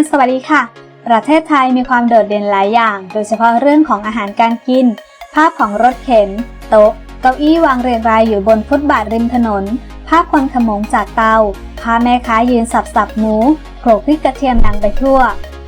นสวัสดีค่ะ ประเทศไทยมีความโดดเด่นหลายอย่าง โดยเฉพาะเรื่องของอาหารการกิน ภาพของรถเข็น โต๊ะ เก้าอี้วางเรียงรายอยู่บนฟุตบาทริมถนน ภาพคนขโมงจากเตา ภาพแม่ค้ายืนสับสับหมูโขลกพริกกระเทียมดังไปทั่ว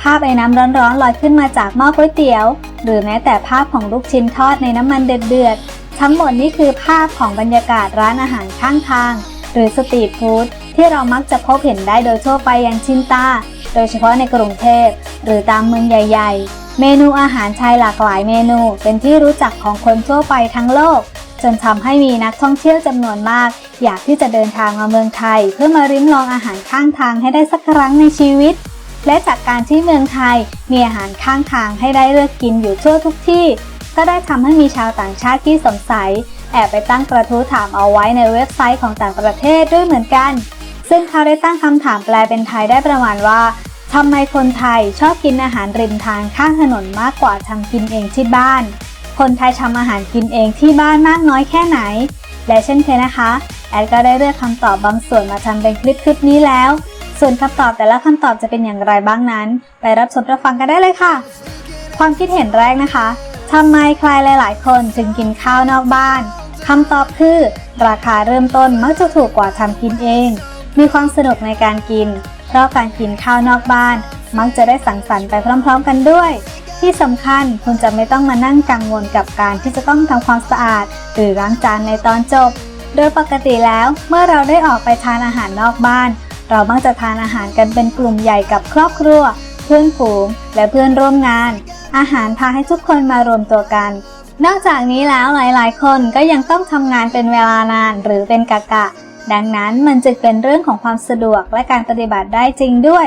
ภาพไอ้น้ำร้อนๆลอยขึ้นมาจากหม้อก๋วยเตี๋ยว หรือแม้แต่ภาพของลูกชิ้นทอดในน้ำมันเดือดๆ ทั้งหมดนี้คือภาพของบรรยากาศร้านอาหารข้างทาง หรือสตรีทฟู้ดที่เรามักจะพบเห็นได้โดยทั่วไปอย่างชินตา ดยเฉพาะในกรุงเทพหรือตามเมืองใหญ่ ๆ เมนูอาหารไทยหลากหลายเมนูเป็นที่รู้จักของคนทั่วไปทั้งโลก จนทำให้มีนักท่องเที่ยวจำนวนมาก อยากที่จะเดินทางมาเมืองไทย เพื่อมาริมลองอาหารข้างทางให้ได้สักครั้งในชีวิต และจากการที่เมืองไทยมีอาหารข้างทางให้ได้เลือกกินอยู่ทั่วทุกที่ ก็ได้ทำให้มีชาวต่างชาติที่สงสัยแอบไปตั้งกระทู้ถามเอาไว้ในเว็บไซต์ของต่างประเทศด้วยเหมือนกัน ซึ่งเขาได้ตั้งคำถามแปลเป็นไทยได้ประมาณว่า ทำไมคนไทยชอบกินอาหารริมทางข้างถนนมากกว่าทำกินเองที่บ้าน คนไทยทำอาหารกินเองที่บ้านมากน้อยแค่ไหน และเช่นเคยนะคะ แอดก็ได้เลือกคำตอบบางส่วนมาทำเป็นคลิปคลิปนี้แล้ว ส่วนคำตอบแต่ละคำตอบจะเป็นอย่างไรบ้างนั้น ไปรับชมรับฟังกันได้เลยค่ะ ความคิดเห็นแรกนะคะทำไมใครหลาย ๆ คนจึงกินข้าวนอกบ้านคำตอบคือ ราคาเริ่มต้นมักจะถูกกว่าทำกินเอง มีความสนุกในการกิน เพราะการกินข้าวนอกบ้าน มักจะได้สังสรรค์ไปพร้อม ๆ กันด้วย ที่สำคัญคุณจะไม่ต้องมานั่งกังวลกับการที่จะต้องทำความสะอาด หรือล้างจานในตอนจบ โดยปกติแล้วเมื่อเราได้ออกไปทานอาหารนอกบ้าน เรามักจะทานอาหารกันเป็นกลุ่มใหญ่กับครอบครัว เพื่อนฝูง และเพื่อนร่วมงาน อาหารพาให้ทุกคนมารวมตัวกันนอกจากนี้แล้วหลายๆ คนก็ยังต้องทำงานเป็นเวลานานหรือเป็นกะกะ ดังนั้นมันจึงเป็นเรื่องของความสะดวกและการปฏิบัติได้จริงด้วย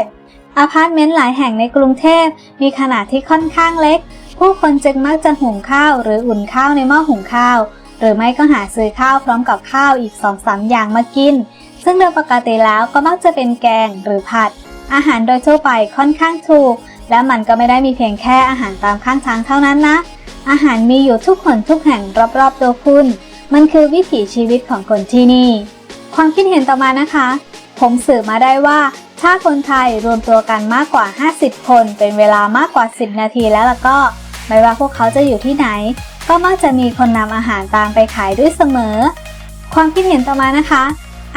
อพาร์ตเมนต์หลายแห่งในกรุงเทพมีขนาดที่ค่อนข้างเล็ก ผู้คนจึงมักจะหุงข้าวหรืออุ่นข้าวในหม้อหุงข้าว หรือไม่ก็หาซื้อข้าวพร้อมกับข้าวอีก2-3อย่างมากิน ซึ่งโดยปกติแล้วก็มักจะเป็นแกงหรือผัด อาหารโดยทั่วไปค่อนข้างถูก และมันก็ไม่ได้มีเพียงแค่อาหารตามข้างทางเท่านั้นนะ อาหารมีอยู่ทุกคนทุกแห่งรอบๆตัวคุณมันคือวิถีชีวิตของคนที่นี่ ความคิดเห็นต่อมานะคะ ผมสืบมาได้ว่า ถ้าคนไทยรวมตัวกันมากกว่า 50 คน เป็นเวลามากกว่า 10 นาทีแล้วล่ะก็ ไม่ว่าพวกเขาจะอยู่ที่ไหน ก็มักจะมีคนนำอาหารตามไปขายด้วยเสมอ ความคิดเห็นต่อมานะคะ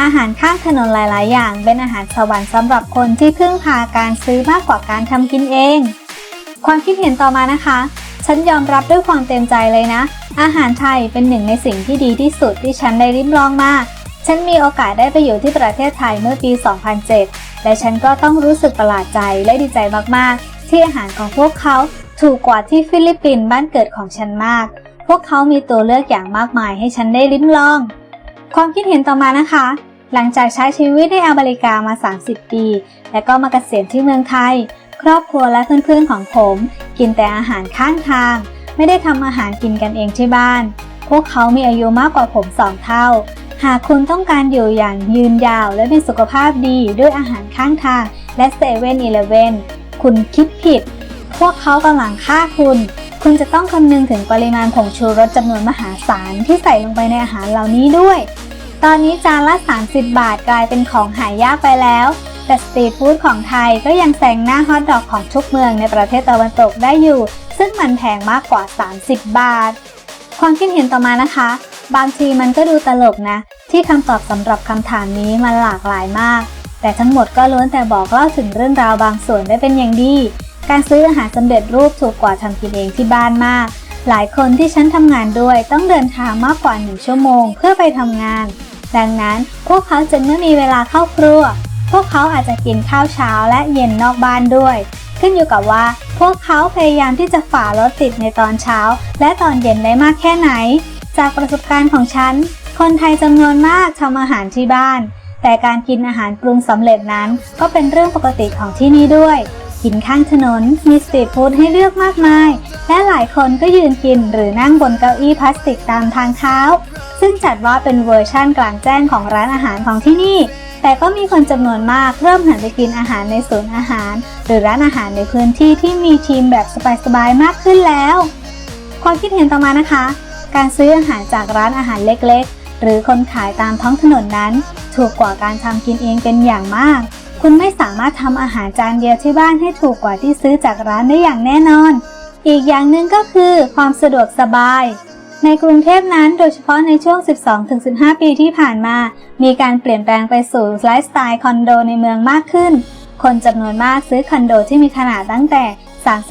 อาหารข้างถนนหลาย ๆ อย่าง เป็นอาหารสวรรค์สำหรับคนที่พึ่งพาการซื้อมากกว่าการทำกินเอง ความคิดเห็นต่อมานะคะ ฉันยอมรับด้วยความเต็มใจเลยนะ อาหารไทยเป็นหนึ่งในสิ่งที่ดีที่สุดที่ฉันได้ริมลองมา ฉันมีโอกาสได้ไปอยู่ที่ประเทศไทยเมื่อปี 2007 และฉันก็ต้องรู้สึกประหลาดใจและดีใจมากๆ ที่อาหารของพวกเขาถูกกว่าที่ฟิลิปปินส์บ้านเกิดของฉันมาก พวกเขามีตัวเลือกอย่างมากมายให้ฉันได้ลิ้มลอง ความคิดเห็นต่อมานะคะ หลังจากใช้ชีวิตในอเมริกามา 30 ปี และก็มาเกษียณที่เมืองไทย ครอบครัวและเพื่อนๆของผม กินแต่อาหารข้างทาง ไม่ได้ทำอาหารกินกันเองที่บ้าน พวกเขามีอายุมากกว่าผมสองเท่า หากคุณต้องการอยู่อย่างยืนยาวและมีสุขภาพดีด้วยอาหารข้างทางและเซเว่นอีเลเว่นคุณคิดผิด พวกเขากำลังฆ่าคุณ คุณจะต้องคำนึงถึงปริมาณผงชูรสจำนวนมหาศาลที่ใส่ลงไปในอาหารเหล่านี้ด้วย ตอนนี้จานละ 30 บาทกลายเป็นของหายากไปแล้ว แต่สตรีทฟู้ดของไทยก็ยังแซงหน้าฮอทดอกของทุกเมืองในประเทศตะวันตกได้อยู่ ซึ่งมันแพงมากกว่า 30 บาท ความคิดเห็นต่อมานะคะ บางทีมันก็ดูตลกนะ ที่คำตอบสำหรับคำถามนี้มันหลากหลายมาก แต่ทั้งหมดก็ล้วนแต่บอกเล่าถึงเรื่องราวบางส่วนได้เป็นอย่างดี การซื้ออาหารสำเร็จรูปถูกกว่าทำกินเองที่บ้านมาก หลายคนที่ฉันทำงานด้วยต้องเดินทางมากกว่าหนึ่งชั่วโมงเพื่อไปทำงาน ดังนั้นพวกเขาจึงไม่มีเวลาเข้าครัว พวกเขาอาจจะกินข้าวเช้าและเย็นนอกบ้านด้วย ขึ้นอยู่กับว่า พวกเขาพยายามที่จะฝ่ารถติดในตอนเช้า และตอนเย็นได้มากแค่ไหน จากประสบการณ์ของฉัน คนไทยจำนวนมากทำอาหารที่บ้าน แต่การกินอาหารปรุงสำเร็จนั้น ก็เป็นเรื่องปกติของที่นี่ด้วย กินข้างถนนมีสตรีทฟู้ดให้เลือกมากมาย และหลายคนก็ยืนกินหรือนั่งบนเก้าอี้พลาสติกตามทางเท้า ซึ่งจัดว่าเป็นเวอร์ชั่นกลางแจ้งของร้านอาหารของที่นี่ แต่ก็มีคนจำนวนมากเริ่มหันไปกินอาหารในศูนย์อาหาร หรือร้านอาหารในพื้นที่ที่มีทีมแบบสบายๆมากขึ้นแล้ว ความคิดเห็นต่อมานะคะ การซื้ออาหารจากร้านอาหารเล็กๆ หรือคนขายตามท้องถนนนั้น ถูกกว่าการทำกินเองเป็นอย่างมาก คุณไม่สามารถทำอาหารจานเดียวที่บ้านให้ถูกกว่าที่ซื้อจากร้านได้อย่างแน่นอน อีกอย่างหนึ่งก็คือความสะดวกสบาย ในกรุงเทพนั้นโดยเฉพาะในช่วง 12-15 ปีที่ผ่านมา มีการเปลี่ยนแปลงไปสู่ไลฟ์สไตล์คอนโดในเมืองมากขึ้น คนจำนวนมากซื้อคอนโดที่มีขนาดตั้งแต่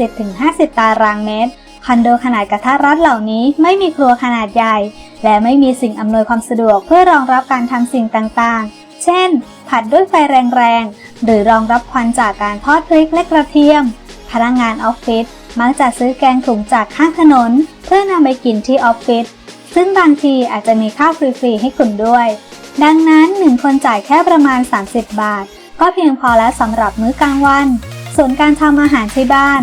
30-50 ตารางเมตร คอนโดขนาดกระทัดรัดเหล่านี้ไม่มีครัวขนาดใหญ่ และไม่มีสิ่งอำนวยความสะดวกเพื่อรองรับการทำสิ่งต่างๆ เช่น ผัดด้วยไฟแรงๆ หรือรองรับควันจากการทอดพริกและกระเทียม พนักงานออฟฟิศมักจะซื้อแกงถุงจากข้างถนน เพื่อนำไปกินที่ออฟฟิศซึ่งบางทีอาจจะมีข้าวฟรีๆให้คุณด้วย ดังนั้นหนึ่งคนจ่ายแค่ประมาณ 30 บาท ก็เพียงพอแล้วสำหรับมื้อกลางวัน ส่วนการทำอาหารที่บ้าน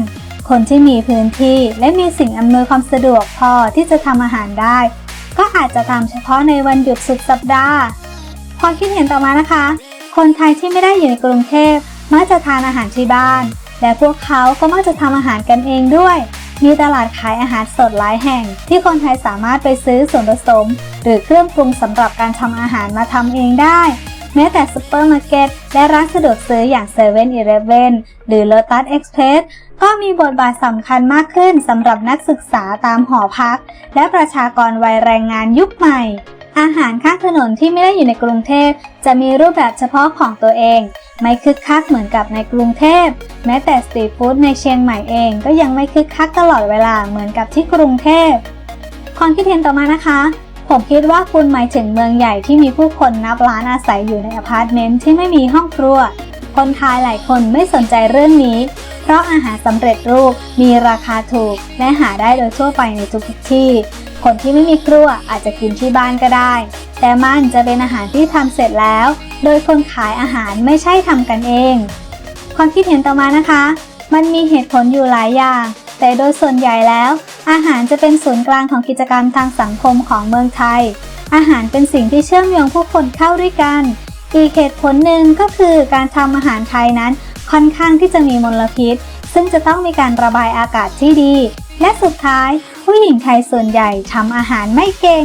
คนที่มีพื้นที่และมีสิ่งอำนวยความสะดวกพอที่จะทำอาหารได้ ก็อาจจะทำเฉพาะในวันหยุดสุดสัปดาห์ ความคิดเห็นต่อมานะคะ คนไทยที่ไม่ได้อยู่ในกรุงเทพมักจะทานอาหารที่บ้าน และพวกเขาก็มักจะทำอาหารกันเองด้วย มีตลาดขายอาหารสดหลายแห่ง ที่คนไทยสามารถไปซื้อส่วนผสม หรือเครื่องปรุงสำหรับการทำอาหารมาทำเองได้ แม้แต่ซุปเปอร์มาร์เก็ตและร้านสะดวกซื้ออย่าง7 e เ e ่ e อเหรือ Lotus Express ก็มีบทบาทสำคัญมากขึ้นสำหรับนักศึกษาตามหอพัก และประชากรวัยแรงงานยุคใหม่ อาหารข้างถนนที่ไม่ได้อยู่ในกรุงเทพ จะมีรูปแบบเฉพาะของตัวเอง ไม่คึกคักเหมือนกับในกรุงเทพ แม้แต่สตรีทฟู้ดในเชียงใหม่เองก็ยังไม่คึกคักตลอดเวลาเหมือนกับที่กรุงเทพความคิดเห็นต่อมานะคะ ผมคิดว่าคุณหมายถึงเมืองใหญ่ที่มีผู้คนนับล้านอาศัยอยู่ในอพาร์ตเมนต์ที่ไม่มีห้องครัว คนไทยหลายคนไม่สนใจเรื่องนี้ เพราะอาหารสำเร็จรูปมีราคาถูก และหาได้โดยทั่วไปในทุกที่ คนที่ไม่มีครัวอาจจะกินที่บ้านก็ได้ แต่มันจะเป็นอาหารที่ทำเสร็จแล้ว โดยคนขายอาหารไม่ใช่ทำกันเอง ความคิดเห็นต่อมานะคะ มันมีเหตุผลอยู่หลายอย่าง แต่โดยส่วนใหญ่แล้ว อาหารจะเป็นศูนย์กลางของกิจกรรมทางสังคมของเมืองไทย อาหารเป็นสิ่งที่เชื่อมโยงผู้คนเข้าด้วยกัน อีกเหตุผลหนึ่งก็คือการทำอาหารไทยนั้นค่อนข้างที่จะมีมลพิษ ซึ่งจะต้องมีการระบายอากาศที่ดี และสุดท้าย ผู้หญิงไทยส่วนใหญ่ทำอาหารไม่เก่ง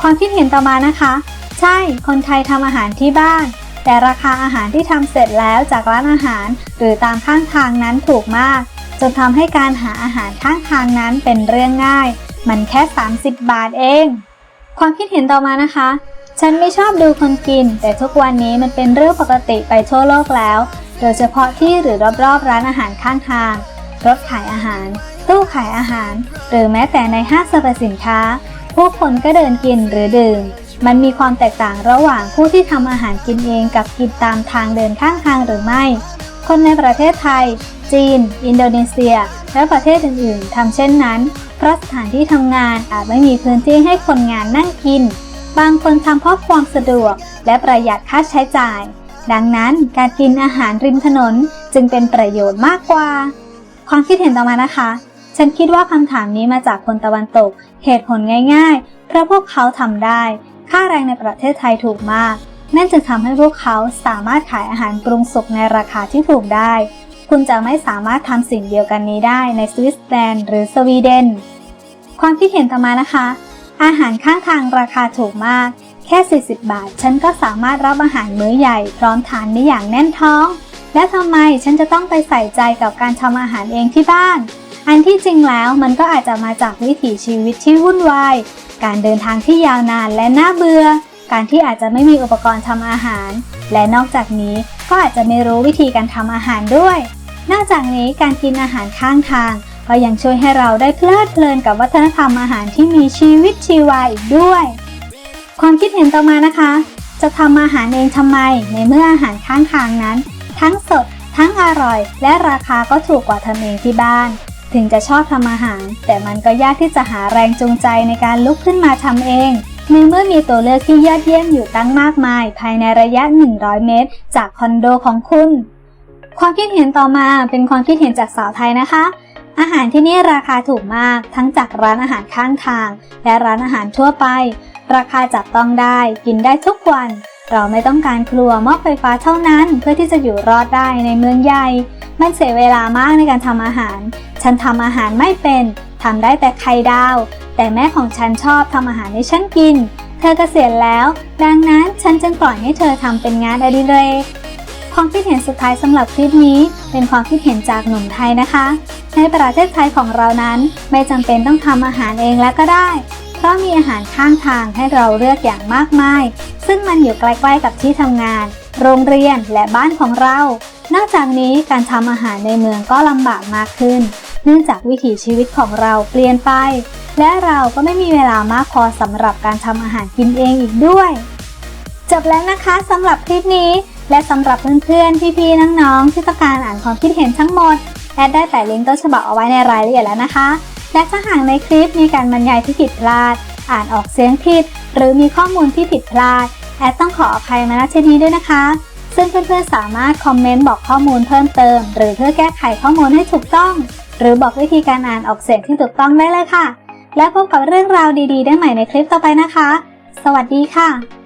ความคิดเห็นต่อมานะคะ ใช่ คนไทยทำอาหารที่บ้าน แต่ราคาอาหารที่ทำเสร็จแล้วจากร้านอาหาร หรือตามข้างทางนั้นถูกมาก นทำให้การหาอาหารข้างทางนั้นเป็นเรื่องง่าย มันแค่ 30 บาทเอง ความคิดเห็นต่อมานะคะ ฉันไม่ชอบดูคนกิน แต่ทุกวันนี้มันเป็นเรื่องปกติไปทั่วโลกแล้ว โดยเฉพาะที่หรือรอบๆร้านอาหารข้างทาง รถขายอาหาร ตู้ขายอาหาร หรือแม้แต่ในห้างสรรพสินค้า ผู้คนก็เดินกินหรือดื่มมันมีความแตกต่างระหว่างผู้ที่ทำอาหารกินเองกับกินตามทางเดินข้างทางหรือไม่ คนในประเทศไทย จีน อินโดนีเซีย และประเทศอื่นๆทำเช่นนั้น เพราะสถานที่ทำงานอาจไม่มีพื้นที่ให้คนงานนั่งกิน บางคนทำเพราะความสะดวก และประหยัดค่าใช้จ่าย ดังนั้นการกินอาหารริมถนนจึงเป็นประโยชน์มากกว่า ความคิดเห็นต่อมานะคะ ฉันคิดว่าคำถามนี้มาจากคนตะวันตก เหตุผลง่ายๆ เพราะพวกเขาทำได้ ค่าแรงในประเทศไทยถูกมากนั่นจึงทำให้พวกเขาสามารถขายอาหารปรุงสุกในราคาที่ถูกได้ คุณจะไม่สามารถทำสิ่งเดียวกันนี้ได้ในสวิตเซอร์แลนด์หรือสวีเดน ความคิดเห็นต่อมานะคะ อาหารข้างทางราคาถูกมาก แค่ 40 บาท ฉันก็สามารถรับอาหารมื้อใหญ่พร้อมทานได้อย่างแน่นท้อง และทำไมฉันจะต้องไปใส่ใจกับการทำอาหารเองที่บ้าน อันที่จริงแล้วมันก็อาจจะมาจากวิถีชีวิตที่วุ่นวาย การเดินทางที่ยาวนานและน่าเบื่อ การที่อาจจะไม่มีอุปกรณ์ทำอาหาร และนอกจากนี้ก็อาจจะไม่รู้วิธีการทำอาหารด้วย นอกจากนี้การกินอาหารข้างทาง ก็ยังช่วยให้เราได้เพลิดเพลินกับวัฒนธรรมอาหารที่มีชีวิตชีวาอีกด้วย ความคิดเห็นต่อมานะคะ จะทำอาหารเองทำไม ในเมื่ออาหารข้างทางนั้น ทั้งสด ทั้งอร่อย และราคาก็ถูกกว่าทำเองที่บ้าน ถึงจะชอบทำอาหาร แต่มันก็ยากที่จะหาแรงจูงใจในการลุกขึ้นมาทำเองในเมื่อมีตัวเลือกที่ยอดเยี่ยมอยู่ตั้งมากมาย ภายในระยะ 100 เมตร จากคอนโดของคุณ ความคิดเห็นต่อมาเป็นความคิดเห็นจากสาวไทยนะคะ อาหารที่นี่ราคาถูกมากทั้งจากร้านอาหารข้างทาง และร้านอาหารทั่วไป ราคาจับต้องได้กินได้ทุกวัน เราไม่ต้องการครัวหม้อไฟฟ้าเท่านั้นเพื่อที่จะอยู่รอดได้ในเมืองใหญ่มันเสียเวลามากในการทำอาหาร ฉันทำอาหารไม่เป็นทำได้แต่ไข่ดาว แต่แม่ของฉันชอบทำอาหารให้ฉันกิน เธอเกษียณแล้ว ดังนั้นฉันจึงปล่อยให้เธอทำเป็นงานอดิเรก ความคิดเห็นสุดท้ายสำหรับคลิปนี้ เป็นความคิดเห็นจากหนุ่มไทยนะคะ ในประเทศไทยของเรานั้น ไม่จำเป็นต้องทำอาหารเองแล้วก็ได้ เพราะมีอาหารข้างทางให้เราเลือกอย่างมากมาย ซึ่งมันอยู่ใกล้ๆกับที่ทำงาน โรงเรียนและบ้านของเรา นอกจากนี้การทำอาหารในเมืองก็ลำบากมากขึ้น เนื่องจากวิถีชีวิตของเราเปลี่ยนไป และเราก็ไม่มีเวลามากพอสำหรับการทำอาหารกินเองอีกด้วย จบแล้วนะคะสำหรับคลิปนี้ และสำหรับเพื่อนๆ พี่ๆ น้องๆ ที่ต้องการอ่านความคิดเห็นทั้งหมด แอดได้แต่ลิงก์ต้นฉบับเอาไว้ในรายละเอียดแล้วนะคะ และถ้าหากในคลิปมีการบรรยายที่ผิดพลาด อ่านออกเสียงผิด หรือมีข้อมูลที่ผิดพลาด แอดต้องขออภัยมาณที่นี้ด้วยนะคะ ซึ่งเพื่อนๆ สามารถคอมเมนต์บอกข้อมูลเพิ่มเติม หรือเพื่อแก้ไขข้อมูลให้ถูกต้อง หรือบอกวิธีการอ่านออกเสียงที่ถูกต้องได้เลยค่ะ และพบกับเรื่องราวดี ๆ ได้ใหม่ในคลิปต่อไปนะคะ สวัสดีค่ะ